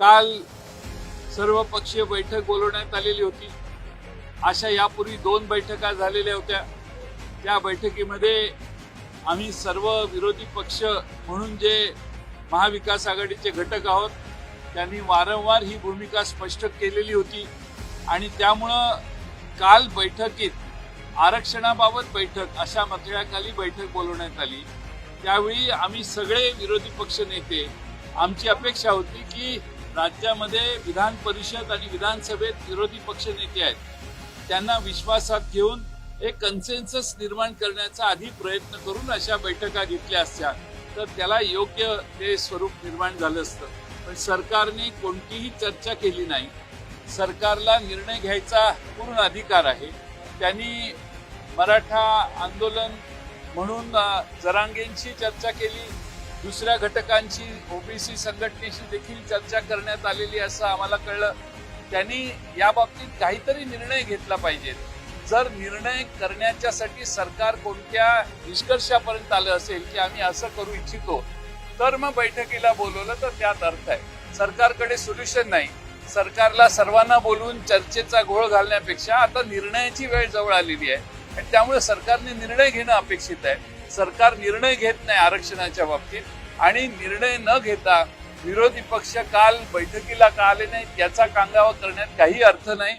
काल सर्व पक्षीय बैठक बोलवण्यात आलेली होती. अशा यापूर्वी दोन बैठका झालेल्या होत्या. त्या बैठकीमध्ये आम्ही सर्व विरोधी पक्ष म्हणून जे महाविकास आघाडीचे घटक आहोत त्यांनी वारंवार ही भूमिका स्पष्ट केलेली होती. आणि त्यामुळं काल बैठकीत आरक्षणाबाबत बैठक अशा मथळ्याखाली बैठक बोलवण्यात आली. त्यावेळी आम्ही सगळे विरोधी पक्ष नेते आमची अपेक्षा होती की राज्यामध्ये विधान परिषद आणि विधानसभेत विरोधी पक्ष नेते आहेत. त्यांना विश्वासात घेऊन एक कन्सेन्सस निर्माण करण्याचा आधी प्रयत्न करून अशा बैठका घेतल्या असत्या तर त्याला योग्य ते स्वरूप निर्माण झालं असतं. पण सरकारने कोणतीही चर्चा केली नाही. सरकारला निर्णय घ्यायचा पूर्ण अधिकार आहे. त्यांनी मराठा आंदोलन म्हणून जरांगेंशी चर्चा केली. दुसऱ्या घटकांची ओबीसी संघटनेशी देखील चर्चा करण्यात आलेली असं आम्हाला कळलं. त्यांनी या बाबतीत काहीतरी निर्णय घेतला पाहिजे. जर निर्णय करण्याच्यासाठी सरकार कोणत्या निष्कर्षापर्यंत आलं असेल की आम्ही असं करू इच्छितो तर मग बैठकीला बोलवलं तर त्यात अर्थ आहे. सरकारकडे सोल्युशन नाही. सरकारला सर्वांना बोलवून चर्चेचा घोळ घालण्यापेक्षा आता निर्णयाची वेळ जवळ आलेली आहे. आणि त्यामुळे सरकारने निर्णय घेणं अपेक्षित आहे. सरकार निर्णय घेत नाही आरक्षणाच्या बाबतीत आणि निर्णय न घेता विरोधी पक्ष काल बैठकीला का आले नाहीत याचा कांगावा करण्यात काही अर्थ नाही.